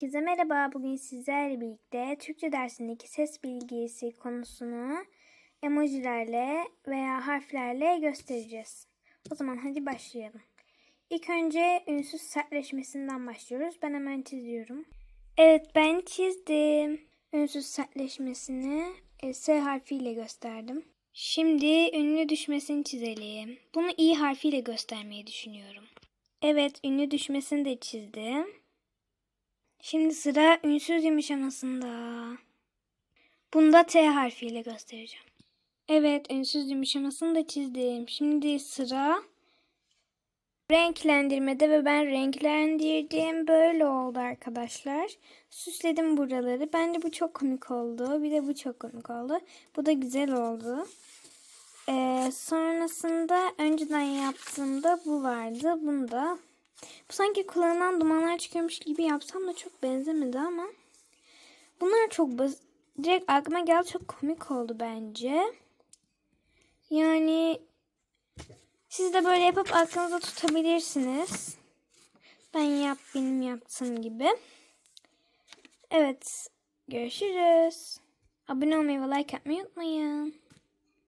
Herkese merhaba. Bugün sizlerle birlikte Türkçe dersindeki ses bilgisi konusunu emojilerle veya harflerle göstereceğiz. O zaman hadi başlayalım. İlk önce ünsüz sertleşmesinden başlıyoruz. Ben hemen çiziyorum. Evet ben çizdim. Ünsüz sertleşmesini e, S harfiyle gösterdim. Şimdi ünlü düşmesini çizelim. Bunu i harfiyle göstermeyi düşünüyorum. Evet ünlü düşmesini de çizdim. Şimdi sıra ünsüz yumuşamasında. Bunda T harfiyle göstereceğim. Evet, ünsüz yumuşamasını da çizdim. Şimdi sıra renklendirmede ve ben renklendirdim. Böyle oldu arkadaşlar. Süsledim buraları. Bence bu çok komik oldu. Bir de bu çok komik oldu. Bu da güzel oldu. Ee, sonrasında önceden yaptığımda bu vardı. Bunda bu sanki kulağından dumanlar çıkıyormuş gibi yapsam da çok benzemedi ama. Bunlar çok direkt aklıma geldi çok komik oldu bence. Yani siz de böyle yapıp aklınıza tutabilirsiniz. Ben yap benim yaptığım gibi. Evet görüşürüz. Abone olmayı ve like atmayı unutmayın.